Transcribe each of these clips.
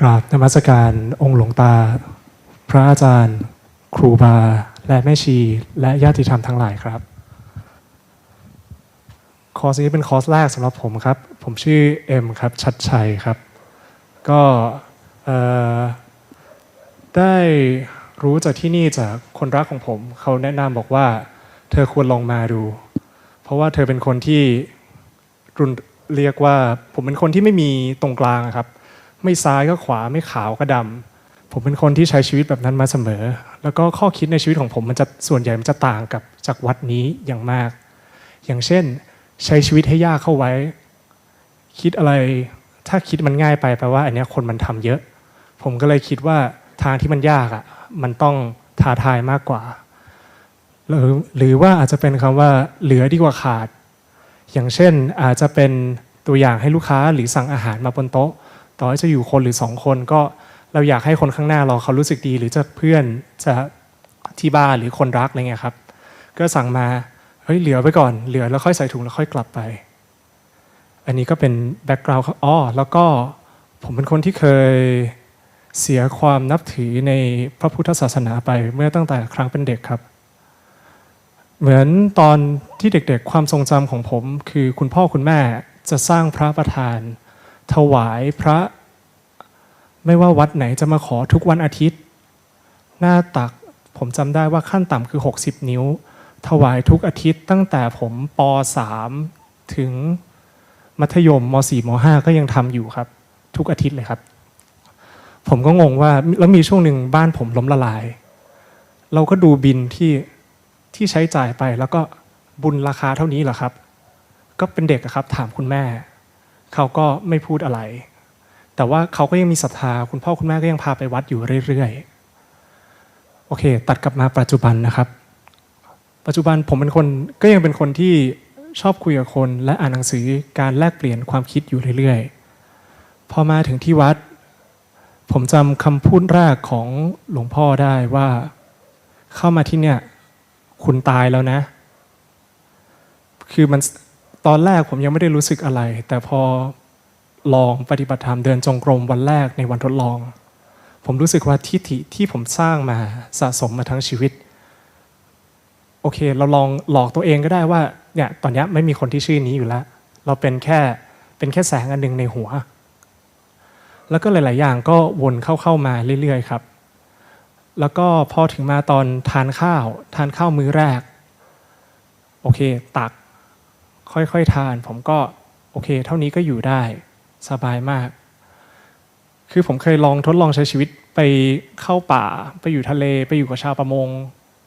กราบนมัสการองค์หลวงตา พระอาจารย์ ครูบา และแม่ชี และญาติธรรมทั้งหลายครับ คอร์สนี้เป็นคอร์สแรกสำหรับผมครับ ผมชื่อเอ็มครับ ชัดชัยครับ ก็ได้รู้จากที่นี่จากคนรักของผม เขาแนะนำบอกว่า เธอควรลองมาดู เพราะว่าเธอเป็นคนที่รุนเรียกว่าผมเป็นคนที่ไม่มีตรงกลางครับ ไม่ซ้ายก็ขวาไม่ขาวก็ดำผมเป็นคนที่ใช้ชีวิตแบบนั้นมาเสมอ แล้วก็ข้อคิดในชีวิตของผมมันจะส่วนใหญ่มันจะต่างกับจากวัดนี้อย่างมาก อย่างเช่น ใช้ชีวิตให้ยากเข้าไว้ คิดอะไร ถ้าคิดมันง่ายไปแปลว่า อันนี้คนมันทำเยอะ ผมก็เลยคิดว่าทางที่มันยากอะมันต้องท้าทายมากกว่าหรือหรือว่าอาจจะเป็นคำว่าเหลือดีกว่าขาด อย่างเช่นอาจจะเป็นตัวอย่างให้ลูกค้าหรือสั่งอาหารมาบนโต๊ะ ต่อให้จะอยู่คนหรือสองคนก็เราอยากให้คนข้างหน้าเราเขารู้สึกดี หรือจะเพื่อนจะที่บ้านหรือคนรักอะไรเงี้ยครับ ก็สั่งมาเฮ้ยเหลือไว้ก่อนเหลือแล้วค่อยใส่ถุงแล้วค่อยกลับไป อันนี้ก็เป็นแบ็กกราวด์อ๋อแล้วก็ผมเป็นคนที่เคยเสียความนับถือในพระพุทธศาสนาไปเมื่อตั้งแต่ครั้งเป็นเด็กครับ เหมือนตอนที่เด็กๆความทรงจำของผม คือคุณพ่อคุณแม่จะสร้างพระประธาน ถวายพระ ไม่ว่าวัดไหนจะมาขอทุกวันอาทิตย์ หน้าตักผมจำได้ว่าขั้นต่ำคือ 60 นิ้ว ถวายทุกอาทิตย์ตั้งแต่ผมป .3 ถึงมัธยมม .4 ม .5 ก็ยังทำอยู่ครับ ทุกอาทิตย์เลยครับ ผมก็งงว่าแล้วมีช่วงหนึ่งบ้านผมล้มละลาย เราก็ดูบินที่ที่ใช้จ่ายไปแล้วก็บุญราคาเท่านี้เหรอครับ ก็เป็นเด็กครับถามคุณแม่ เขาก็ไม่พูดอะไร แต่ว่าเขาก็ยังมีศรัทธาคุณพ่อคุณแม่ก็ยังพาไปวัดอยู่เรื่อยๆ โอเค ตัดกลับมาปัจจุบันนะครับ ปัจจุบันผมเป็นคนก็ยังเป็นคนที่ชอบคุยกับคนและอ่านหนังสือการแลกเปลี่ยนความคิดอยู่เรื่อยๆ พอมาถึงที่วัด ผมจำคำพูดแรกของหลวงพ่อได้ว่า เข้ามาที่เนี่ยคุณตายแล้วนะ คือมัน ตอนแรกผมยังไม่ได้รู้สึกอะไร แต่พอลองปฏิบัติธรรมเดินจงกรมวันแรกในวันทดลอง ผมรู้สึกว่าทิฏฐิที่ผมสร้างมาสะสมมาทั้งชีวิต โอเค เราลองหลอกตัวเองก็ได้ว่าเนี่ยตอนนี้ไม่มีคนที่ชื่อนี้อยู่แล้ว เราเป็นแค่เป็นแค่แสงอันหนึ่งในหัว แล้วก็หลาย ๆ อย่างก็วนเข้าเข้ามาเรื่อย ๆ ครับ แล้วก็พอถึงมาตอนทานข้าว ทานข้าวมื้อแรก โอเค ตัก ค่อยๆทาน ผมก็โอเค เท่านี้ก็อยู่ได้สบายมาก คือผมเคยลองทดลองใช้ชีวิตไปเข้าป่า ไปอยู่ทะเล ไปอยู่กับชาวประมง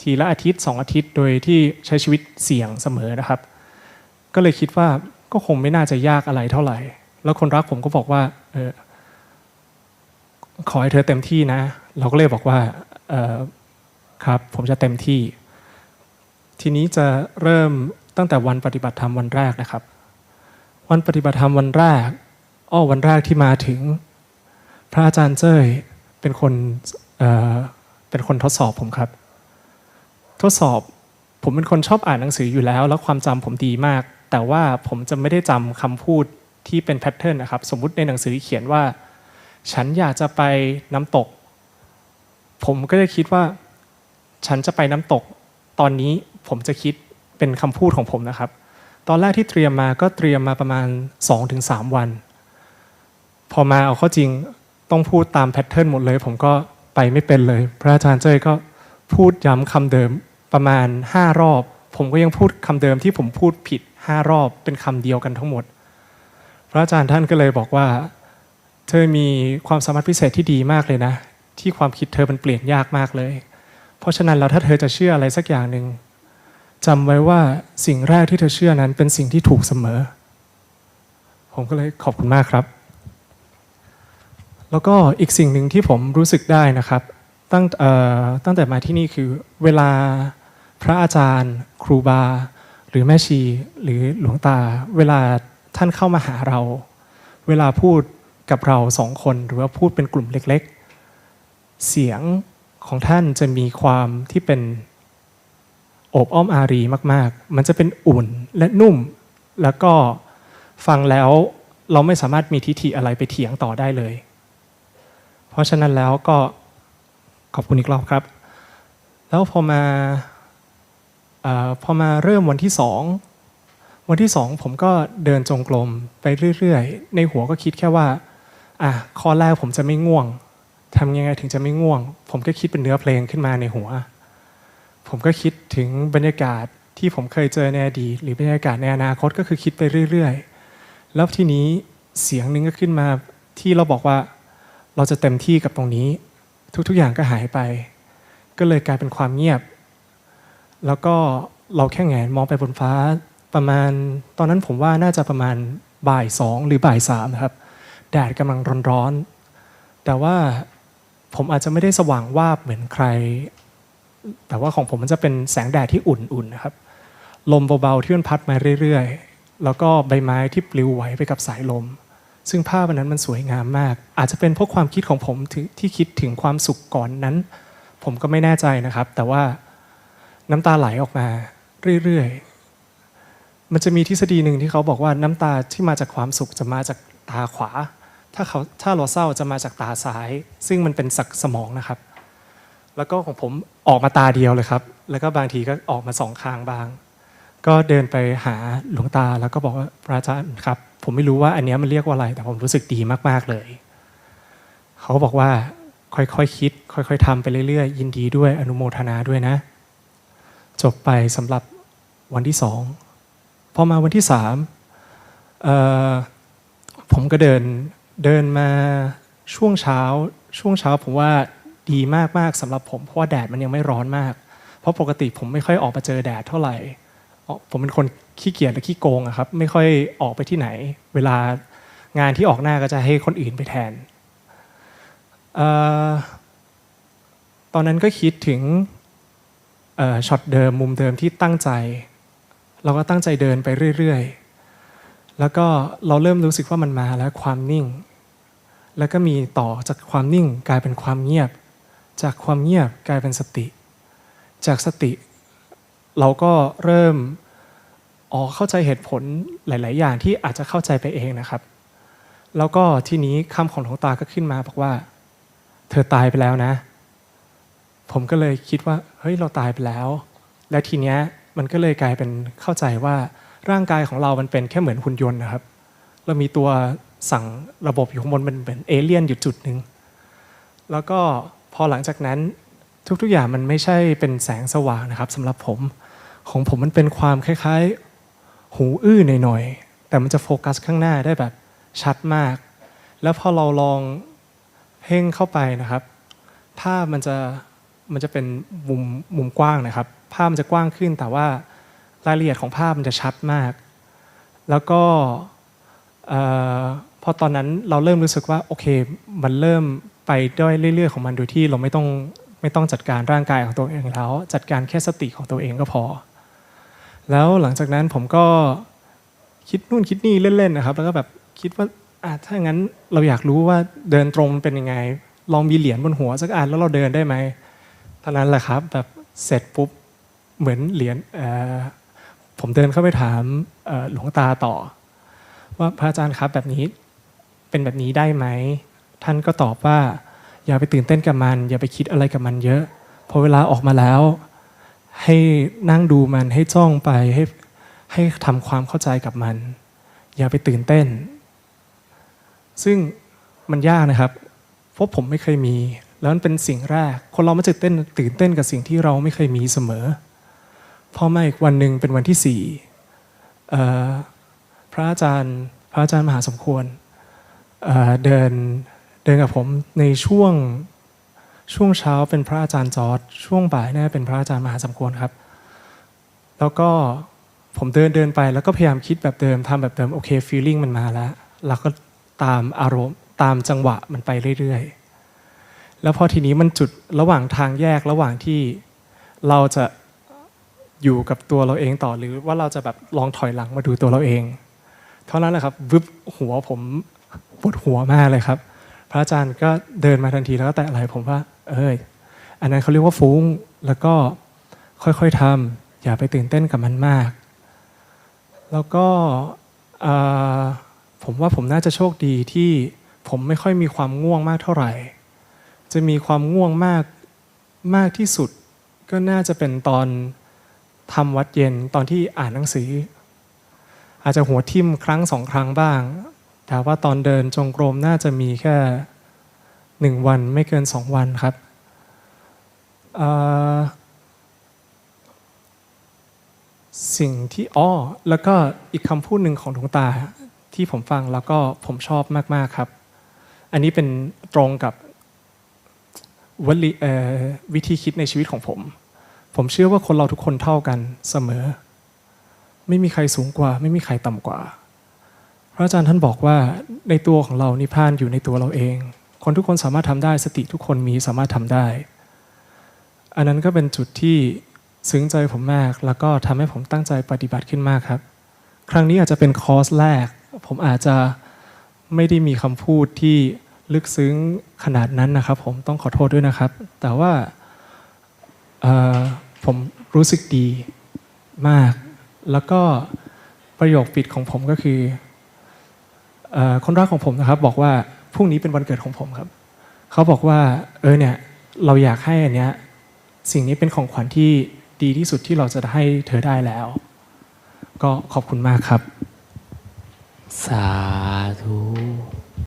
ทีละอาทิตย์สองอาทิตย์ โดยที่ใช้ชีวิตเสี่ยงเสมอนะครับ ก็เลยคิดว่าก็คงไม่น่าจะยากอะไรเท่าไหร่ แล้วคนรักผมก็บอกว่าเออขอให้เธอเต็มที่นะ เราก็เลยบอกว่าออครับผมจะเต็มที่ ทีนี้จะเริ่ม ตั้งแต่วันปฏิบัติธรรมวันแรกนะครับ วันปฏิบัติธรรมวันแรกอ้อวันแรกที่มาถึง พระอาจารย์เจ้ยเป็นคนเเป็นคนทดสอบผมครับ ทดสอบผมเป็นคนชอบอ่านหนังสืออยู่แล้ว แล้วความจำผมดีมาก แต่ว่าผมจะไม่ได้จำคำพูดที่เป็นแพทเทิร์นนะครับ สมมุติในหนังสือเขียนว่า ฉันอยากจะไปน้ำตก ผมก็จะคิดว่า ฉันจะไปน้ำตก ตอนนี้ผมจะคิด เป็นคำพูดของผมนะครับ ตอนแรกที่เตรียมมาก็เตรียมมาประมาณ 2-3 วัน พอมาเอาข้าจริงต้องพูดตามแพทเทิร์นหมดเลย ผมก็ไปไม่เป็นเลย พระอาจารย์เจ้ยก็พูดย้ำคำเดิมประมาณ 5 รอบ ผมก็ยังพูดคำเดิมที่ผมพูดผิด 5 รอบเป็นคำเดียวกันทั้งหมด พระอาจารย์ท่านก็เลยบอกว่า เธอมีความสามารถพิเศษที่ดีมากเลยนะ ที่ความคิดเธอมันเปลี่ยนยากมากเลย เพราะฉะนั้นแล้วถ้าเธอจะเชื่ออะไรสักอย่างหนึ่ง จำไว้ว่าสิ่งแรกที่เธอเชื่อนั้นเป็นสิ่งที่ถูกเสมอ ผมก็เลยขอบคุณมากครับ แล้วก็อีกสิ่งหนึ่งที่ผมรู้สึกได้นะครับ ตั้งตั้งแต่มาที่นี่คือเวลาพระอาจารย์ ครูบา หรือแม่ชีหรือหลวงตา เวลาท่านเข้ามาหาเรา เวลาพูดกับเราสองคนหรือว่าพูดเป็นกลุ่มเล็ก ๆ เสียงของท่านจะมีความที่เป็น อบอ้อมอารีมาก ๆ มันจะเป็นอุ่นและนุ่ม แล้วก็ฟังแล้วเราไม่สามารถมีทิฏฐิอะไรไปเถียงต่อได้เลย เพราะฉะนั้นแล้วก็ขอบคุณอีกรอบครับ แล้วพอมาอพอมาเริ่มวันที่สองวันที่สองผมก็เดินจงกรมไปเรื่อย ๆ ในหัวก็คิดแค่ว่าอะข้อแรกผมจะไม่ง่วงทำยังไงถึงจะไม่ง่วง ผมก็คิดเป็นเนื้อเพลงขึ้นมาในหัว ผมก็คิดถึงบรรยากาศที่ผมเคยเจอในอดีตหรือบรรยากาศในอนาคตก็คือคิดไปเรื่อย ๆ แล้วทีนี้เสียงหนึ่งก็ขึ้นมาที่เราบอกว่าเราจะเต็มที่กับตรงนี้ ทุกๆอย่างก็หายไป ก็เลยกลายเป็นความเงียบ แล้วก็เราแค่แงนมองไปบนฟ้าประมาณ ตอนนั้นผมว่าน่าจะประมาณบ่ายสองหรือบ่ายสามครับแดดกำลังร้อนๆแต่ว่าผมอาจจะไม่ได้สว่างวาบเหมือนใคร แต่ว่าของผมมันจะเป็นแสงแดดที่อุ่นๆนะครับ ลมเบาๆที่มันพัดมาเรื่อยๆ แล้วก็ใบไม้ที่ปลิวไหวไปกับสายลม ซึ่งภาพอันนั้นมันสวยงามมาก อาจจะเป็นเพราะความคิดของผมที่ที่คิดถึงความสุขก่อนนั้น ผมก็ไม่แน่ใจนะครับ แต่ว่าน้ำตาไหลออกมาเรื่อยๆ มันจะมีทฤษฎีหนึ่งที่เขาบอกว่าน้ำตาที่มาจากความสุขจะมาจากตาขวา ถ้าเขาถ้าเราเศร้าจะมาจากตาซ้าย ซึ่งมันเป็นสักสมองนะครับ แล้วก็ของผมออกมาตาเดียวเลยครับ แล้วก็บางทีก็ออกมาสองข้างบาง ก็เดินไปหาหลวงตาแล้วก็บอกว่าพระอาจารย์ครับ ผมไม่รู้ว่าอันนี้มันเรียกว่าอะไร แต่ผมรู้สึกดีมากๆเลย เขาบอกว่าค่อยๆคคิด ค่อยๆทำไปเรื่อยๆ ยินดีด้วยอนุโมทนาด้วยนะ จบไปสำหรับวันที่สองพอมาวันที่สามผมก็เดินเดินมาช่วงเช้าช่วงเช้าผมว่า ดีมากๆสำหรับผมเพราะว่าแดดมันยังไม่ร้อนมาก เพราะปกติผมไม่ค่อยออกมาเจอแดดเท่าไหร่ ผมเป็นคนขี้เกียจและขี้โกงอะครับ ไม่ค่อยออกไปที่ไหน เวลางานที่ออกหน้าก็จะให้คนอื่นไปแทนออตอนนั้นก็คิดถึงช็อตเดิมมุมเดิมที่ตั้งใจ เราก็ตั้งใจเดินไปเรื่อยๆ แล้วก็เราเริ่มรู้สึกว่ามันมาแล้วความนิ่ง แล้วก็มีต่อจากความนิ่งกลายเป็นความเงียบ จากความเงียบกลายเป็นสติ จากสติ เราก็เริ่มอ๋อเข้าใจเหตุผลหลาย ๆ อย่างที่อาจจะเข้าใจไปเองนะครับ แล้วก็ทีนี้คำของหลวงตาก็ขึ้นมาบอกว่า เธอตายไปแล้วนะ ผมก็เลยคิดว่าเฮ้ยเราตายไปแล้ว และทีเนี้ยมันก็เลยกลายเป็นเข้าใจว่าร่างกายของเรามันเป็นแค่เหมือนหุ่นยนต์นะครับ เรามีตัวสั่งระบบอยู่ข้างบนมันเป็นเอเลี่ยนอยู่จุดหนึ่งแล้วก็ พอหลังจากนั้นทุกๆอย่างมันไม่ใช่เป็นแสงสว่างนะครับสำหรับผม ของผมมันเป็นความคล้ายๆ หูอื้อหน่อยๆแต่มันจะโฟกัสข้างหน้าได้แบบชัดมาก แล้วพอเราลองเพ่งเข้าไปนะครับ ภาพมันจะมันจะเป็นมุมมุมกว้างนะครับ ภาพมันจะกว้างขึ้นแต่ว่ารายละเอียดของภาพมันจะชัดมาก แล้วก็พอตอนนั้นเราเริ่มรู้สึกว่าโอเค มันเริ่มไปด้วยเรื่อยๆของมันโดยที่เราไม่ต้องไม่ต้องจัดการร่างกายของตัวเองแล้ว จัดการแค่สติของตัวเองก็พอ แล้วหลังจากนั้นผมก็คิดนู่นคิดนี่เล่นๆนะครับ แล้วก็แบบคิดว่าอะถ้างั้นเราอยากรู้ว่าเดินตรงมันเป็นยังไง ลองมีเหรียญบนหัวสักอันแล้วเราเดินได้ไหมเท่านั้นแหละครับแบบเสร็จปุ๊บเหมือนเหรียญผมเดินเข้าไปถามหลวงตาต่อ ว่าพระอาจารย์ครับแบบนี้เป็นแบบนี้ได้ไหม ท่านก็ตอบว่า อย่าไปตื่นเต้นกับมัน อย่าไปคิดอะไรกับมันเยอะพอเวลาออกมาแล้ว ให้นั่งดูมันให้จ้องไปให้ให้ทำความเข้าใจกับมัน อย่าไปตื่นเต้น ซึ่งมันยากนะครับเพราะผมไม่เคยมี แล้วมันเป็นสิ่งแรก คนเราไม่จะเต้นตื่นเต้นกับสิ่งที่เราไม่เคยมีเสมอพอมาอีกวันหนึ่งเป็นวันที่สี่พระอาจารย์พระอาจารย์มหาสมควรเเดิน เดินกับผมในช่วงช่วงเช้าเป็นพระอาจารย์จอร์ดช่วงบ่ายน่าจะเป็นพระอาจารย์มหาสมควรครับ แล้วก็ผมเดินเดินไปแล้วก็พยายามคิดแบบเดิมทำแบบเดิมโอเคฟีลลิ่งมันมาแล้วเราก็ตามอารมณ์ตามจังหวะมันไปเรื่อยๆ แล้วพอทีนี้มันจุดระหว่างทางแยกระหว่างที่เราจะอยู่กับตัวเราเองต่อหรือว่าเราจะแบบลองถอยหลังมาดูตัวเราเอง เท่านั้นแหละครับวึบหัวผมปวดหัวมากเลยครับ พระอาจารย์ก็เดินมาทันทีแล้วก็แตะอะไรผมว่า เอ้ย อันนั้นเขาเรียกว่าฟุ้ง แล้วก็ค่อยๆทำอย่าไปตื่นเต้นกับมันมาก แล้วก็ผมว่าผมน่าจะโชคดีที่ผมไม่ค่อยมีความง่วงมากเท่าไหร่ จะมีความง่วงมากมากที่สุด ก็น่าจะเป็นตอนทำวัดเย็นตอนที่อ่านหนังสือ อาจจะหัวทิ่มครั้งสองครั้งบ้าง แต่ว่าตอนเดินจงกรมน่าจะมีแค่หนึ่งวันไม่เกินสองวันครับสิ่งที่อ้อแล้วก็อีกคำพูดหนึ่งของดวงตาที่ผมฟังแล้วก็ผมชอบมาก ๆ ครับ อันนี้เป็นตรงกับวลีวิธีคิดในชีวิตของผม ผมเชื่อว่าคนเราทุกคนเท่ากันเสมอ ไม่มีใครสูงกว่า ไม่มีใครต่ำกว่า ระอาจารย์ท่านบอกว่าในตัวของเรานิพพานอยู่ในตัวเราเอง คนทุกคนสามารถทำได้สติทุกคนมีสามารถทำได้ อันนั้นก็เป็นจุดที่ซึ้งใจผมมาก แล้วก็ทำให้ผมตั้งใจปฏิบัติขึ้นมากครับ ครั้งนี้อาจจะเป็นคอร์สแรก ผมอาจจะไม่ได้มีคำพูดที่ลึกซึ้งขนาดนั้นนะครับ ผมต้องขอโทษด้วยนะครับ แต่ว่าผมรู้สึกดีมาก แล้วก็ประโยคปิดของผมก็คือ คนรักของผมนะครับบอกว่าพรุ่งนี้เป็นวันเกิดของผมครับ เขาบอกว่าเออเนี่ยเราอยากให้อันเนี้ยสิ่งนี้เป็นของขวัญที่ดีที่สุดที่เราจะให้เธอได้แล้ว ก็ขอบคุณมากครับ สาธุ